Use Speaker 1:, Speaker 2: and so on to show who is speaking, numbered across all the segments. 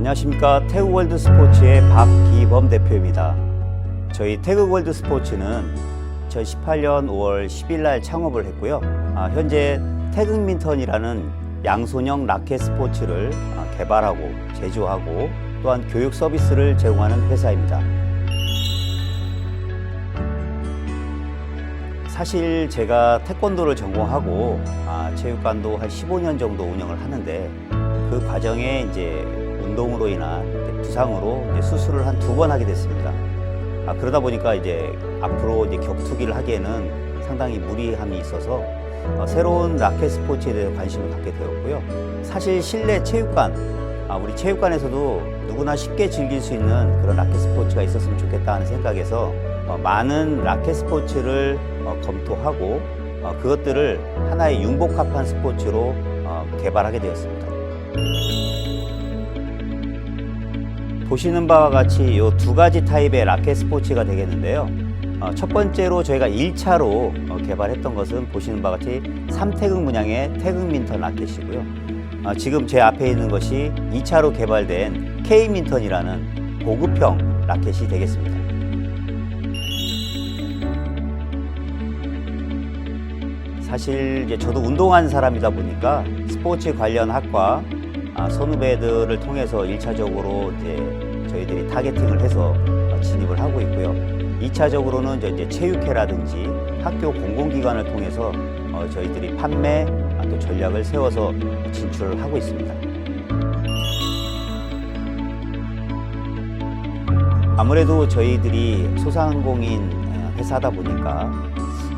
Speaker 1: 안녕하십니까 태국월드 스포츠의 박기범 대표입니다. 저희 태국월드 스포츠는 2018년 5월 10일 날 창업을 했고요. 아, 현재 태극민턴이라는 양손형 라켓 스포츠를 아, 개발하고 제조하고 또한 교육 서비스를 제공하는 회사입니다. 사실 제가 태권도를 전공하고 아, 체육관도 한 15년 정도 운영을 하는데 그 과정에 이제 운동으로 인한 부상으로 이제 수술을 한 두 번 하게 됐습니다. 아, 그러다 보니까 이제 앞으로 이제 격투기를 하기에는 상당히 무리함이 있어서 어, 새로운 라켓 스포츠에 대해 관심을 갖게 되었고요. 사실 실내 체육관, 아, 우리 체육관에서도 누구나 쉽게 즐길 수 있는 그런 라켓 스포츠가 있었으면 좋겠다 하는 생각에서 어, 많은 라켓 스포츠를 어, 검토하고 어, 그것들을 하나의 융복합한 스포츠로 어, 개발하게 되었습니다. 보시는 바와 같이 이 두 가지 타입의 라켓 스포츠가 되겠는데요. 어, 첫 번째로 저희가 1차로 개발했던 것은 보시는 바와 같이 삼태극 문양의 태극민턴 라켓이고요. 어, 지금 제 앞에 있는 것이 2차로 개발된 K민턴이라는 고급형 라켓이 되겠습니다. 사실 저도 운동하는 사람이다 보니까 스포츠 관련 학과 아, 선후배들을 통해서 일차적으로 이제 저희들이 타겟팅을 해서 어, 진입을 하고 있고요. 이차적으로는 이제 체육회라든지 학교 공공기관을 통해서 어, 저희들이 판매 아, 또 전략을 세워서 진출을 하고 있습니다. 아무래도 저희들이 소상공인 어, 회사다 보니까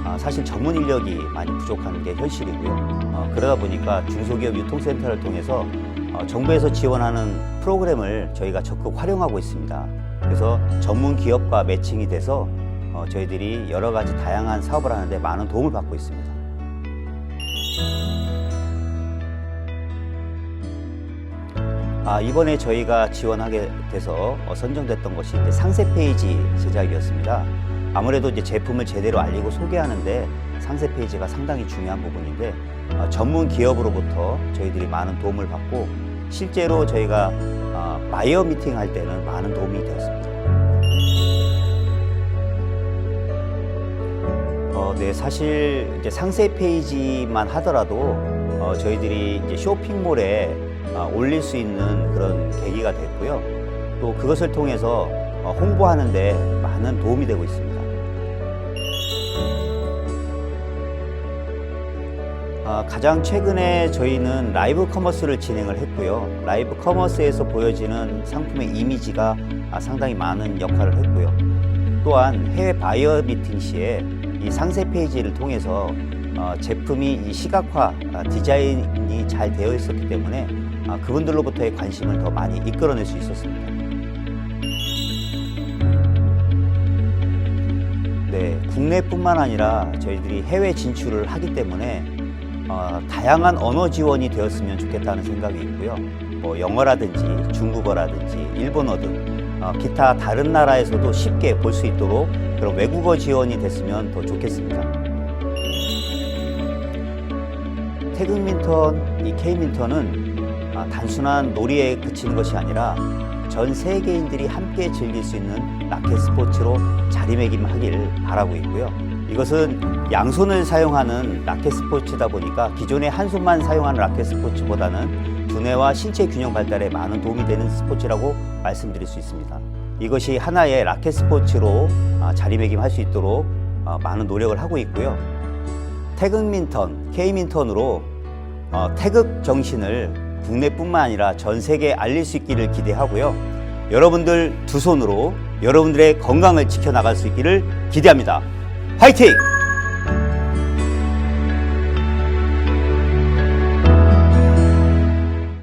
Speaker 1: 아, 사실 전문 인력이 많이 부족한 게 현실이고요. 어, 그러다 보니까 중소기업 유통센터를 통해서 어, 정부에서 지원하는 프로그램을 저희가 적극 활용하고 있습니다. 그래서 전문 기업과 매칭이 돼서 어, 저희들이 여러 가지 다양한 사업을 하는데 많은 도움을 받고 있습니다. 아, 이번에 저희가 지원하게 돼서 어, 선정됐던 것이 상세 페이지 제작이었습니다. 아무래도 이제 제품을 제대로 알리고 소개하는데 상세 페이지가 상당히 중요한 부분인데 어, 전문 기업으로부터 저희들이 많은 도움을 받고 실제로 저희가 어, 바이어 미팅 할 때는 많은 도움이 되었습니다. 어, 네, 사실 이제 상세 페이지만 하더라도 어, 저희들이 이제 쇼핑몰에 어, 올릴 수 있는 그런 계기가 됐고요. 또 그것을 통해서 어, 홍보하는데 많은 도움이 되고 있습니다. 가장 최근에 저희는 라이브 커머스를 진행을 했고요. 라이브 커머스에서 보여지는 상품의 이미지가 아, 상당히 많은 역할을 했고요. 또한 해외 바이어 미팅 시에 이 상세 페이지를 통해서 어, 제품이 이 시각화 아, 디자인이 잘 되어 있었기 때문에 아, 그분들로부터의 관심을 더 많이 이끌어낼 수 있었습니다. 네, 국내뿐만 아니라 저희들이 해외 진출을 하기 때문에 어, 다양한 언어 지원이 되었으면 좋겠다는 생각이 있고요. 뭐 영어라든지 중국어라든지 일본어 등 어, 기타 다른 나라에서도 쉽게 볼 수 있도록 그런 외국어 지원이 됐으면 더 좋겠습니다. 태극 민턴, 이 K민턴은 아, 단순한 놀이에 그치는 것이 아니라 전 세계인들이 함께 즐길 수 있는 라켓 스포츠로 자리매김하길 바라고 있고요. 이것은 양손을 사용하는 라켓 스포츠다 보니까 기존의 한 손만 사용하는 라켓 스포츠보다는 두뇌와 신체 균형 발달에 많은 도움이 되는 스포츠라고 말씀드릴 수 있습니다. 이것이 하나의 라켓 스포츠로 아, 자리매김할 수 있도록 어, 많은 노력을 하고 있고요. 태극민턴, K민턴으로 어, 태극 정신을 국내뿐만 아니라 전 세계에 알릴 수 있기를 기대하고요. 여러분들 두 손으로 여러분들의 건강을 지켜나갈 수 있기를 기대합니다. 화이팅!